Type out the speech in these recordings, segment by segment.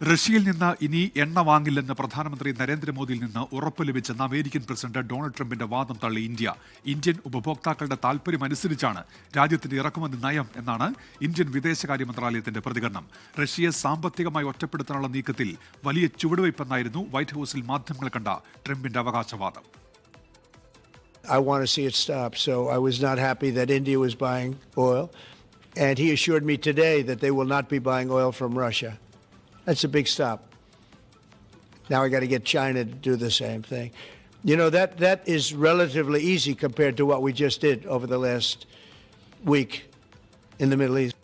റഷ്യയിൽ നിന്ന് ഇനി എണ്ണ വാങ്ങില്ലെന്ന് പ്രധാനമന്ത്രി നരേന്ദ്രമോദിയിൽ നിന്ന് ഉറപ്പ് ലഭിച്ചെന്ന അമേരിക്കൻ പ്രസിഡന്റ് ഡൊണാൾഡ് ട്രംപിന്റെ വാദം തള്ളി ഇന്ത്യ ഇന്ത്യൻ ഉപഭോക്താക്കളുടെ താൽപര്യമനുസരിച്ചാണ് രാജ്യത്തിന്റെ ഇറക്കുമതി നയം എന്നാണ് ഇന്ത്യൻ വിദേശകാര്യ മന്ത്രാലയത്തിന്റെ പ്രതികരണം റഷ്യയെ സാമ്പത്തികമായി ഒറ്റപ്പെടുത്താനുള്ള നീക്കത്തിൽ വലിയ ചുവടുവയ്പെന്നായിരുന്നു വൈറ്റ് ഹൌസിൽ മാധ്യമങ്ങൾ കണ്ട ട്രംപിന്റെ അവകാശവാദം I want to see it stop. So I was not happy that India was buying oil. And he assured me today that they will not be buying oil from Russia. That's a big stop. Now I got to get China to do the same thing. You know, that, that is relatively easy compared to what we just did over the last week in the Middle East.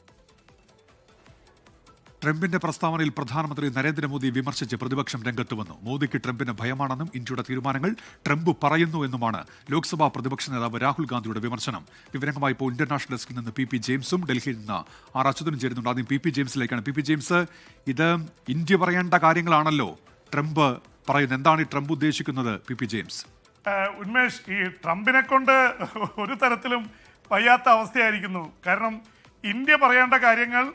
ട്രംപിന്റെ പ്രസ്താവനയിൽ പ്രധാനമന്ത്രി നരേന്ദ്രമോദി വിമർശിച്ച് പ്രതിപക്ഷം രംഗത്ത് വന്നു മോദിക്ക് ട്രംപിന് ഭയമാണെന്നും ഇന്ത്യയുടെ തീരുമാനങ്ങൾ ട്രംപ് പറയുന്നു എന്നുമാണ് ലോക്സഭാ പ്രതിപക്ഷ നേതാവ് രാഹുൽ ഗാന്ധിയുടെ വിമർശനം. വിവരങ്ങളുമായി ഇപ്പോൾ ഇന്റർനാഷണൽ ഡെസ്കിൽ നിന്ന് പി പി ജെയിംസും ഡൽഹിയിൽ നിന്ന് ആർ അച്യുതനും ചേരുന്നുണ്ട്. ആദ്യം പി പി ജെയിംസിലേക്കാണ്. പി പി ജെയിംസ് ഇത് ഇന്ത്യ പറയേണ്ട കാര്യങ്ങളാണല്ലോ. ട്രംപ് പറയുന്നത്. എന്താണ് ഈ ട്രംപ് ഉദ്ദേശിക്കുന്നത്? P P James. ഉന്മേഷ് ഈ ട്രംപിനെ കൊണ്ട് ഒരു തരത്തിലും വയ്യാത്ത അവസ്ഥയായിരിക്കുന്നു. കാരണം ഇന്ത്യ പറയേണ്ട കാര്യങ്ങൾ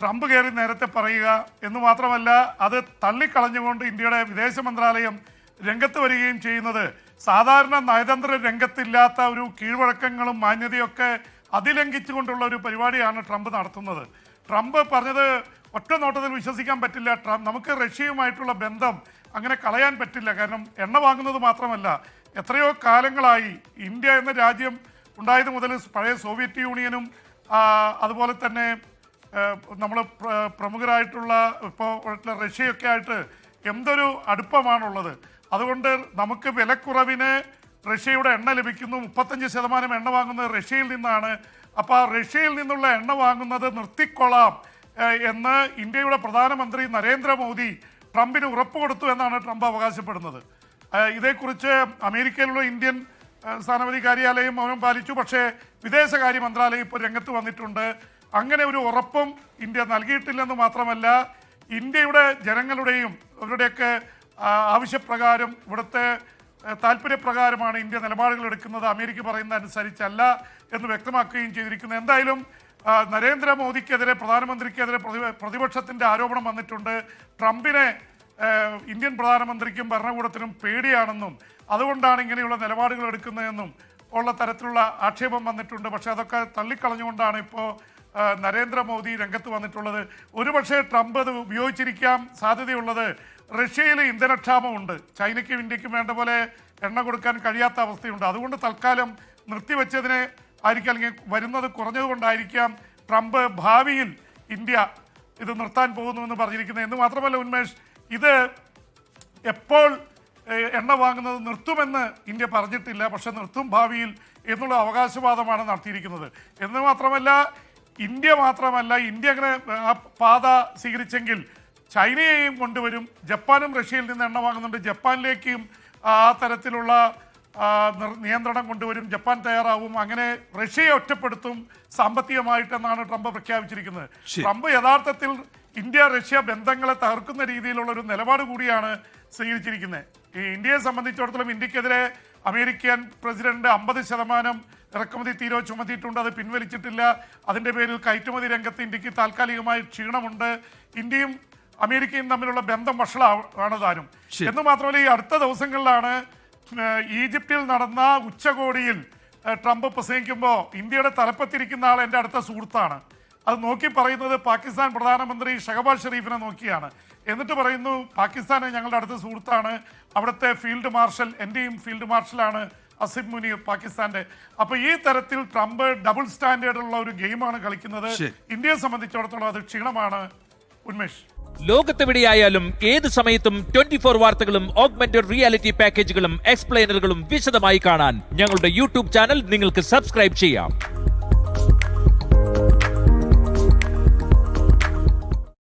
ട്രംപ് കയറി നേരത്തെ പറയുക എന്ന് മാത്രമല്ല അത് തള്ളിക്കളഞ്ഞുകൊണ്ട് ഇന്ത്യയുടെ വിദേശ മന്ത്രാലയം രംഗത്ത് വരികയും ചെയ്യുന്നത്. സാധാരണ നയതന്ത്ര രംഗത്തില്ലാത്ത ഒരു കീഴ്വഴക്കങ്ങളും മാന്യതയൊക്കെ അതിലംഘിച്ചുകൊണ്ടുള്ള ഒരു പരിപാടിയാണ് ട്രംപ് നടത്തുന്നത്. ട്രംപ് പറഞ്ഞത് ഒറ്റ നോട്ടത്തിൽ വിശ്വസിക്കാൻ പറ്റില്ല. ട്രംപ് നമുക്ക് റഷ്യയുമായിട്ടുള്ള ബന്ധം അങ്ങനെ കളയാൻ പറ്റില്ല. കാരണം എണ്ണ വാങ്ങുന്നത് മാത്രമല്ല എത്രയോ കാലങ്ങളായി ഇന്ത്യ എന്ന രാജ്യം ഉണ്ടായത് മുതൽ പഴയ സോവിയറ്റ് യൂണിയനും അതുപോലെ തന്നെ നമ്മൾ പ്രമുഖരായിട്ടുള്ള ഇപ്പോൾ റഷ്യയൊക്കെ ആയിട്ട് എന്തൊരു അടുപ്പമാണുള്ളത്. അതുകൊണ്ട് നമുക്ക് വിലക്കുറവിന് റഷ്യയുടെ എണ്ണ ലഭിക്കുന്നു. മുപ്പത്തഞ്ച് ശതമാനം എണ്ണ വാങ്ങുന്നത് റഷ്യയിൽ നിന്നാണ്. അപ്പോൾ ആ റഷ്യയിൽ നിന്നുള്ള എണ്ണ വാങ്ങുന്നത് നിർത്തിക്കൊള്ളാം എന്ന് ഇന്ത്യയുടെ പ്രധാനമന്ത്രി നരേന്ദ്രമോദി ട്രംപിന് ഉറപ്പ് കൊടുത്തു എന്നാണ് ട്രംപ് അവകാശപ്പെടുന്നത്. ഇതേക്കുറിച്ച് അമേരിക്കയിലുള്ള ഇന്ത്യൻ സ്ഥാനപതി കാര്യാലയം മൗനം പാലിച്ചു. പക്ഷേ വിദേശകാര്യ മന്ത്രാലയം ഇപ്പോൾ രംഗത്ത് വന്നിട്ടുണ്ട്. അങ്ങനെ ഒരു ഉറപ്പും ഇന്ത്യ നൽകിയിട്ടില്ലെന്ന് മാത്രമല്ല ഇന്ത്യയുടെ ജനങ്ങളുടെയും അവരുടെയൊക്കെ ആവശ്യപ്രകാരം ഇവിടുത്തെ താല്പര്യപ്രകാരമാണ് ഇന്ത്യ നിലപാടുകൾ എടുക്കുന്നത്. അമേരിക്ക പറയുന്ന അനുസരിച്ചല്ല എന്ന് വ്യക്തമാക്കുകയും ചെയ്തിരിക്കുന്നത് എന്തായാലും നരേന്ദ്രമോദിക്കെതിരെ പ്രധാനമന്ത്രിക്കെതിരെ പ്രതി- പ്രതിപക്ഷത്തിന്റെ ആരോപണം വന്നിട്ടുണ്ട്. ട്രംപിനെ ഇന്ത്യൻ പ്രധാനമന്ത്രിക്കും ഭരണകൂടത്തിനും പേടിയാണെന്നും അതുകൊണ്ടാണ് ഇങ്ങനെയുള്ള നിലപാടുകൾ എടുക്കുന്നതെന്നും ഉള്ള തരത്തിലുള്ള ആക്ഷേപം വന്നിട്ടുണ്ട്. പക്ഷേ അതൊക്കെ തള്ളിക്കളഞ്ഞുകൊണ്ടാണ് ഇപ്പോൾ നരേന്ദ്രമോദി രംഗത്ത് വന്നിട്ടുള്ളത്. ഒരുപക്ഷെ ട്രംപ് അത് ഉപയോഗിച്ചിരിക്കാൻ സാധ്യതയുള്ളത് റഷ്യയിൽ ഇന്ധനക്ഷാമമുണ്ട്. ചൈനയ്ക്കും ഇന്ത്യക്കും വേണ്ട പോലെ എണ്ണ കൊടുക്കാൻ കഴിയാത്ത അവസ്ഥയുണ്ട്. അതുകൊണ്ട് തൽക്കാലം നിർത്തിവെച്ചതിനെ ആയിരിക്കാം അല്ലെങ്കിൽ വരുന്നത് കുറഞ്ഞതുകൊണ്ടായിരിക്കാം ട്രംപ് ഭാവിയിൽ ഇന്ത്യ ഇത് നിർത്താൻ പോകുന്നുവെന്ന് പറഞ്ഞിരിക്കുന്നത്. എന്ന് മാത്രമല്ല ഉന്മേഷ് ഇത് എപ്പോൾ എണ്ണ വാങ്ങുന്നത് നിർത്തുമെന്ന് ഇന്ത്യ പറഞ്ഞിട്ടില്ല. പക്ഷെ നിർത്തും ഭാവിയിൽ എന്നുള്ള അവകാശവാദമാണ് നടത്തിയിരിക്കുന്നത്. എന്ന് മാത്രമല്ല ഇന്ത്യ മാത്രമല്ല ഇന്ത്യ അങ്ങനെ ആ പാത സ്വീകരിച്ചെങ്കിൽ ചൈനയെയും കൊണ്ടുവരും ജപ്പാനും റഷ്യയിൽ നിന്ന് എണ്ണ വാങ്ങുന്നുണ്ട് ജപ്പാനിലേക്കും ആ തരത്തിലുള്ള നിയന്ത്രണം കൊണ്ടുവരും ജപ്പാൻ തയ്യാറാവും അങ്ങനെ റഷ്യയെ ഒറ്റപ്പെടുത്തും സാമ്പത്തികമായിട്ടെന്നാണ് ട്രംപ് പ്രഖ്യാപിച്ചിരിക്കുന്നത്. ട്രംപ് യഥാർത്ഥത്തിൽ ഇന്ത്യ റഷ്യ ബന്ധങ്ങളെ തകർക്കുന്ന രീതിയിലുള്ള ഒരു നിലപാട് കൂടിയാണ് സ്വീകരിച്ചിരിക്കുന്നത്. ഇന്ത്യയെ സംബന്ധിച്ചിടത്തോളം ഇന്ത്യക്കെതിരെ അമേരിക്കൻ പ്രസിഡന്റ് അമ്പത് ശതമാനം ഇറക്കുമതി തീരോ ചുമത്തിയിട്ടുണ്ട്? അത് പിൻവലിച്ചിട്ടില്ല. അതിന്റെ പേരിൽ കയറ്റുമതി രംഗത്ത് ഇന്ത്യയ്ക്ക് താൽക്കാലികമായി ക്ഷീണമുണ്ട്. ഇന്ത്യയും അമേരിക്കയും തമ്മിലുള്ള ബന്ധം വഷളാണ് താനും. എന്ന് മാത്രമല്ല ഈ അടുത്ത ദിവസങ്ങളിലാണ് ഈജിപ്തിൽ നടന്ന ഉച്ചകോടിയിൽ ട്രംപ് പ്രസംഗിക്കുമ്പോൾ ഇന്ത്യയുടെ തലപ്പത്തിരിക്കുന്ന ആൾ എന്റെ അടുത്ത സുഹൃത്താണ്. അത് നോക്കി പറയുന്നത് പാകിസ്ഥാൻ പ്രധാനമന്ത്രി ഷഹബാസ് ഷെരീഫിനെ നോക്കിയാണ്. എന്നിട്ട് പറയുന്നു പാകിസ്ഥാനെ ഞങ്ങളുടെ അടുത്ത സുഹൃത്താണ്. അവിടുത്തെ ഫീൽഡ് മാർഷൽ എന്റെയും ഫീൽഡ് മാർഷലാണ് അസിം മുനീർ പാകിസ്ഥാന്റെ. അപ്പൊ ഈ തരത്തിൽ ട്രംപ് ഡബിൾ സ്റ്റാൻഡേർഡ് ഉള്ള ഒരു ഗെയിമാണ് കളിക്കുന്നത്. ഇന്ത്യയെ സംബന്ധിച്ചിടത്തോളം അത് ക്ഷീണമാണ്. ഉന്മേഷ്. ലോകത്തെവിടെയായാലും ഏത് സമയത്തും ട്വന്റി ഫോർ വാർത്തകളും ഓഗ്മെന്റഡ് റിയാലിറ്റി പാക്കേജുകളും എക്സ്പ്ലെയിനറുകളും വിശദമായി കാണാൻ ഞങ്ങളുടെ യൂട്യൂബ് ചാനൽ നിങ്ങൾക്ക് സബ്സ്ക്രൈബ് ചെയ്യാം.